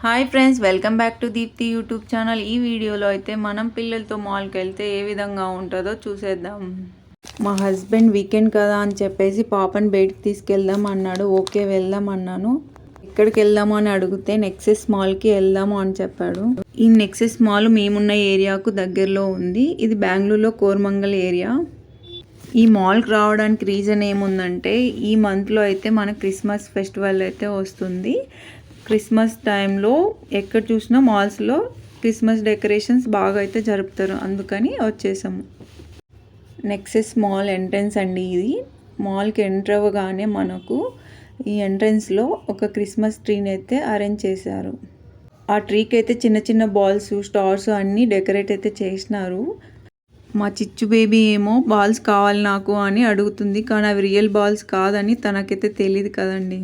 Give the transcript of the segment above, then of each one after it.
Hi friends welcome back to Deepthi YouTube channel. ఈ వీడియోలో అయితే మనం పిల్లలతో మాల్కి వెళ్తే ఏ విధంగా ఉంటుందో చూసేద్దాం. మా హస్బెండ్ వీకెండ్ కదా అని చెప్పేసి పాపని బయటికి తీసుకెళ్దాం అన్నాడు. ఓకే వెళ్దాం అన్నాను. ఎక్కడికి వెళ్దాము అని అడిగితే నెక్సెస్ మాల్కి వెళ్దాము అని చెప్పాడు. ఈ నెక్సెస్ మాల్ మేమున్న ఏరియాకు దగ్గరలో ఉంది. ఇది బెంగళూరులో కోరమంగల్ ఏరియా. ఈ మాల్కి రావడానికి రీజన్ ఏముందంటే ఈ మంత్లో అయితే మన క్రిస్మస్ ఫెస్టివల్ అయితే వస్తుంది. క్రిస్మస్ టైంలో ఎక్కడ చూసినా మాల్స్లో క్రిస్మస్ డెకరేషన్స్ బాగా అయితే జరుపుతారు. అందుకని వచ్చేసాము. నెక్సెస్ మాల్ ఎంట్రన్స్ అండి ఇది. మాల్కి ఎంటర్ అవ్వగానే మనకు ఈ ఎంట్రన్స్లో ఒక క్రిస్మస్ ట్రీని అయితే అరేంజ్ చేశారు. ఆ ట్రీకి అయితే చిన్న చిన్న బాల్స్ స్టార్స్ అన్నీ డెకరేట్ అయితే చేసినారు. మా చిచ్చు బేబీ ఏమో బాల్స్ కావాలి నాకు అని అడుగుతుంది. కానీ అవి రియల్ బాల్స్ కాదని తనకైతే తెలియదు కదండి.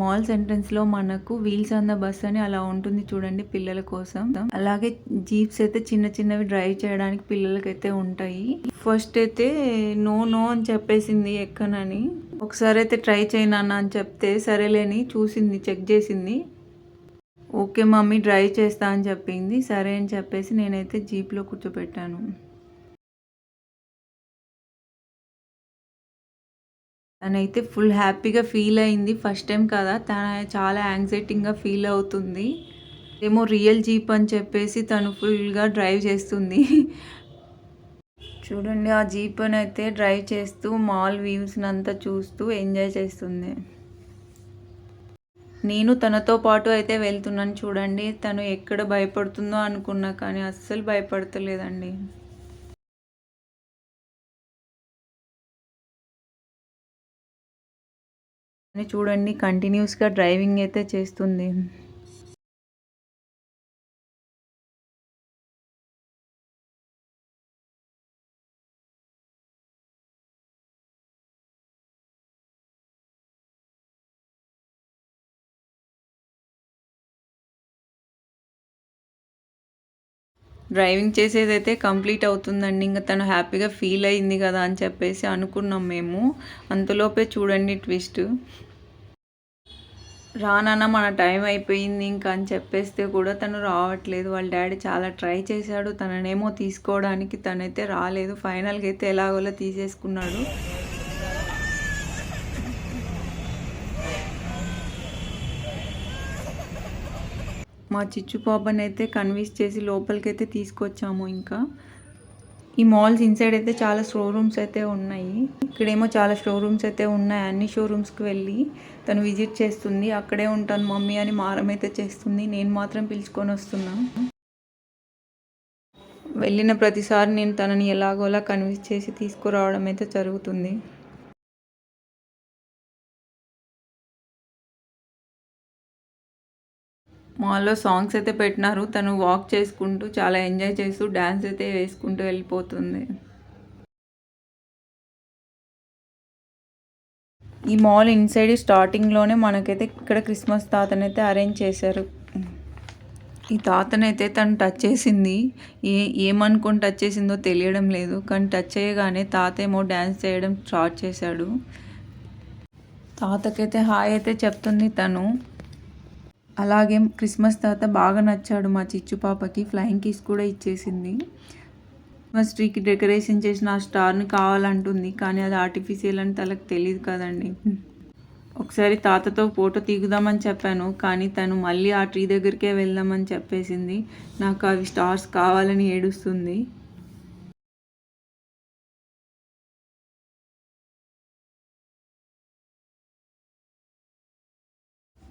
మాల్స్ ఎంట్రన్స్లో మనకు వీల్స్ ఆన్ ద బస్ అని అలా ఉంటుంది చూడండి పిల్లల కోసం. అలాగే జీప్స్ అయితే చిన్న చిన్నవి డ్రైవ్ చేయడానికి పిల్లలకైతే ఉంటాయి. ఫస్ట్ అయితే నో నో అని చెప్పేసింది ఎక్కనని. ఒకసారి అయితే ట్రై చేయనా అని చెప్తే సరేలేని చూసింది చెక్ చేసింది. ఓకే మమ్మీ డ్రైవ్ చేస్తా అని చెప్పింది. సరే అని చెప్పేసి నేనైతే జీప్లో కూర్చోపెట్టాను తనైతే ఫుల్ హ్యాపీగా ఫీల్ అయింది. ఫస్ట్ టైం కదా తన చాలా యాంగ్జైటీగా ఫీల్ అవుతుంది. ఏమో రియల్ జీప్ అని చెప్పేసి తను ఫుల్గా డ్రైవ్ చేస్తుంది. చూడండి ఆ జీప్ అని అయితే డ్రైవ్ చేస్తూ మాల్ వ్యూస్ని అంతా చూస్తూ ఎంజాయ్ చేస్తుంది. నేను తనతో పాటు అయితే వెళ్తున్నాను చూడండి. తను ఎక్కడ భయపడుతుందో అనుకున్నా కానీ అస్సలు భయపడతలేదండి. చూడండి కంటిన్యూస్గా డ్రైవింగ్ అయితే చేస్తుంది. డ్రైవింగ్ చేసేదైతే కంప్లీట్ అవుతుందండి. ఇంకా తను హ్యాపీగా ఫీల్ అయింది కదా అని చెప్పేసి అనుకున్నాం మేము. అంతలోపే చూడండి ట్విస్ట్. రానన్నా మన టైం అయిపోయింది ఇంకా అని చెప్పేస్తే కూడా తను రావట్లేదు. వాళ్ళ డాడీ చాలా ట్రై చేశాడు. తననేమో తీసుకోవడానికి తనైతే రాలేదు. ఫైనల్గా అయితే ఎలాగోలా తీసేసుకున్నాడు. మా చిచ్చు పాపని అయితే కన్విన్స్ చేసి లోపలికైతే తీసుకొచ్చాము ఇంకా. ఈ మాల్స్ ఇన్సైడ్ అయితే చాలా షోరూమ్స్ అయితే ఉన్నాయి. ఇక్కడేమో చాలా షోరూమ్స్ అయితే ఉన్నాయి. అన్ని షోరూమ్స్కి వెళ్ళి తను విజిట్ చేస్తుంది. అక్కడే ఉంటాను మమ్మీ అని మారం అయితే చేస్తుంది. నేను మాత్రం పిలుచుకొని వస్తున్నా. వెళ్ళిన ప్రతిసారి నేను తనని ఎలాగోలా కన్విన్స్ చేసి తీసుకురావడం అయితే జరుగుతుంది. మాల్లో సాంగ్స్ అయితే పెట్టినారు. తను వాక్ చేసుకుంటూ చాలా ఎంజాయ్ చేస్తూ డ్యాన్స్ అయితే వేసుకుంటూ వెళ్ళిపోతుంది. ఈ మాల్ ఇన్సైడ్ స్టార్టింగ్లోనే మనకైతే ఇక్కడ క్రిస్మస్ తాతనైతే అరేంజ్ చేశారు. ఈ తాతనైతే తను టచ్ చేసింది. ఏ ఏమనుకొని టచ్ చేసిందో తెలియడం లేదు. కానీ టచ్ చేయగానే తాత ఏమో డ్యాన్స్ చేయడం స్టార్ట్ చేశాడు. తాతకైతే హాయ్ అయితే చెప్తుంది తను. అలాగే క్రిస్మస్ తాత బాగా నచ్చాడు మా చిచ్చు పాపకి ఫ్లయింగ్ కిస్ కూడా ఇచ్చేసింది. క్రిస్మస్ ట్రీకి డెకరేషన్ చేసిన ఆ స్టార్ని కావాలంటుంది కానీ అది ఆర్టిఫిషియల్ అని తనకు తెలియదు కదండి. ఒకసారి తాతతో ఫోటో తీగుదామని చెప్పాను కానీ తను మళ్ళీ ఆ ట్రీ దగ్గరికే వెళ్దామని చెప్పేసింది. నాకు అవి స్టార్స్ కావాలని ఏడుస్తుంది.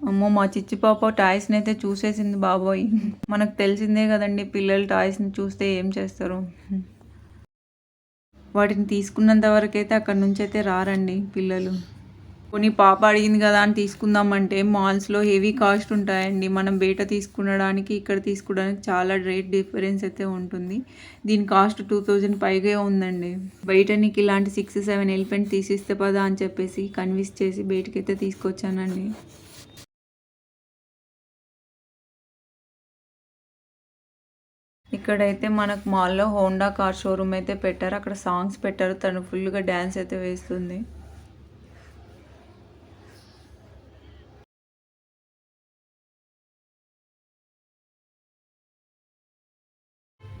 అమ్మో మా చిచ్చి పాప టాయ్స్ని అయితే చూసేసింది బాబోయ్. మనకు తెలిసిందే కదండి పిల్లలు టాయ్స్ని చూస్తే ఏం చేస్తారు. వాటిని తీసుకున్నంత వరకు అయితే అక్కడ నుంచి అయితే రారండి పిల్లలు. కొన్ని పాప అడిగింది కదా అని తీసుకుందామంటే మాల్స్లో హెవీ కాస్ట్ ఉంటాయండి. మనం బయట తీసుకునడానికి ఇక్కడ తీసుకోవడానికి చాలా రేట్ డిఫరెన్స్ అయితే ఉంటుంది. దీని కాస్ట్ టూ థౌజండ్ పైగా ఉందండి. బయట నీకు ఇలాంటి సిక్స్ సెవెన్ ఎలిఫెంట్ తీసిస్తే పదా అని చెప్పేసి కన్విన్స్ చేసి బయటకైతే తీసుకొచ్చానండి. ఇక్కడైతే మనకు మాల్లో హోండా కార్ షోరూమ్ అయితే పెట్టారు. అక్కడ సాంగ్స్ పెట్టారు. తను ఫుల్గా డ్యాన్స్ అయితే వేస్తుంది.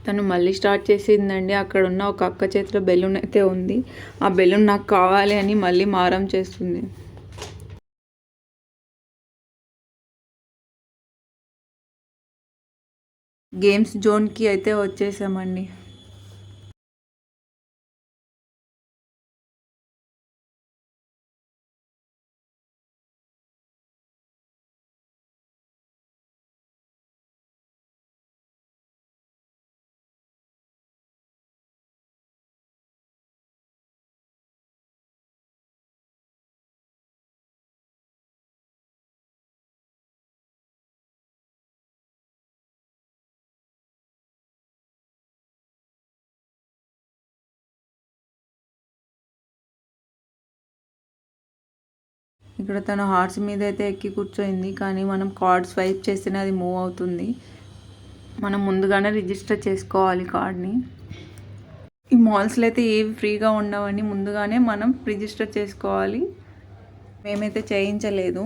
తను మళ్ళీ స్టార్ట్ చేసిందండి. అక్కడ ఉన్న ఒక అక్క చేతిలో బెలూన్ అయితే ఉంది. ఆ బెలూన్ నాకు కావాలి అని మళ్ళీ మారం చేస్తుంది. గేమ్స్ జోన్కి అయితే వచ్చేసామండి. ఇక్కడ తను హార్ట్స్ మీద అయితే ఎక్కి కూర్చోయింది కానీ మనం కార్డ్ స్వైప్ చేస్తేనే అది మూవ్ అవుతుంది. మనం ముందుగానే రిజిస్టర్ చేసుకోవాలి కార్డ్ని. ఈ మాల్స్లో అయితే ఏవి ఫ్రీగా ఉండవని ముందుగానే మనం రిజిస్టర్ చేసుకోవాలి. మేమైతే చేయించలేదు.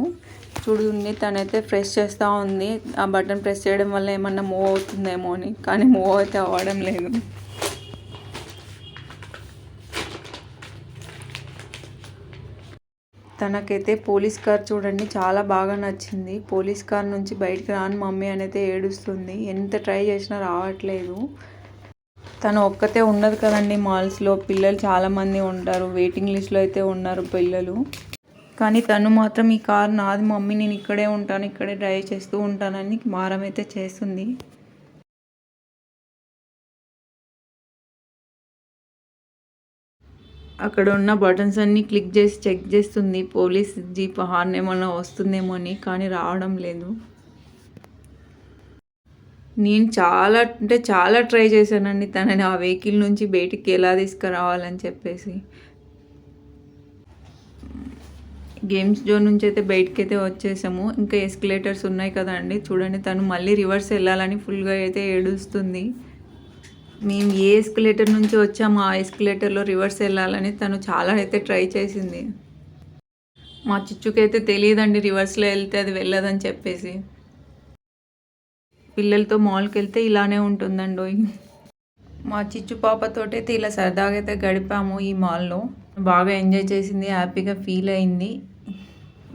చూడండి తనైతే ప్రెస్ చేస్తూ ఉంది. ఆ బటన్ ప్రెస్ చేయడం వల్ల ఏమన్నా మూవ్ అవుతుందేమో అని కానీ మూవ్ అయితే అవ్వడం లేదు. తనకైతే పోలీస్ కార్ చూడండి చాలా బాగా నచ్చింది. పోలీస్ కార్ నుంచి బయటికి రాను మమ్మీ అనేది ఏడుస్తుంది. ఎంత ట్రై చేసినా రావట్లేదు. తను ఒక్కతే ఉండదు కదండి మాల్స్లో. పిల్లలు చాలామంది ఉంటారు. వెయిటింగ్ లిస్ట్లో అయితే ఉన్నారు పిల్లలు. కానీ తను మాత్రం ఈ కార్ నాది మమ్మీ నేను ఇక్కడే ఉంటాను ఇక్కడే డ్రైవ్ చేస్తూ ఉంటానని మారం అయితే చేస్తుంది. అక్కడ ఉన్న బటన్స్ అన్నీ క్లిక్ చేసి చెక్ చేస్తుంది. పోలీస్ జీప్ హార్న్ ఏమన్నా వస్తుందేమో అని కానీ రావడం లేదు. నేను చాలా అంటే చాలా ట్రై చేశానండి తనని ఆ వెహికల్ నుంచి బయటికి ఎలా తీసుకురావాలని చెప్పేసి. గేమ్స్ జోన్ నుంచి అయితే బయటకి అయితే వచ్చేసాము. ఇంకా ఎస్కలేటర్స్ ఉన్నాయి కదండి. చూడండి తను మళ్ళీ రివర్స్ వెళ్ళాలని ఫుల్గా అయితే ఏడుస్తుంది. మేము ఏ ఎస్కలేటర్ నుంచి వచ్చాము ఆ ఎస్కలేటర్లో రివర్స్ వెళ్ళాలని తను చాలా అయితే ట్రై చేసింది. మా చిచ్చుకైతే తెలియదండి రివర్స్లో వెళ్తే అది వెళ్ళదని చెప్పేసి. పిల్లలతో మాల్కి వెళ్తే ఇలానే ఉంటుందండి. మా చిచ్చు పాపతోటైతే ఇలా సరదాగా అయితే గడిపాము ఈ మాల్లో బాగా ఎంజాయ్ చేసింది హ్యాపీగా ఫీల్ అయింది.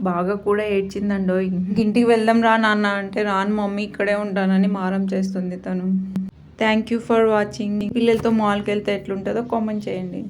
బాగా కూడా ఏడ్చిందండో. ఇంటికి వెళ్దాం రా నాన్న అంటే రాను మమ్మీ ఇక్కడే ఉంటానని మారం చేస్తుంది తను. థ్యాంక్ యూ ఫర్ వాచింగ్ పిల్లలతో మాల్కి వెళ్తే ఎట్లుంటుందో కామెంట్ చేయండి.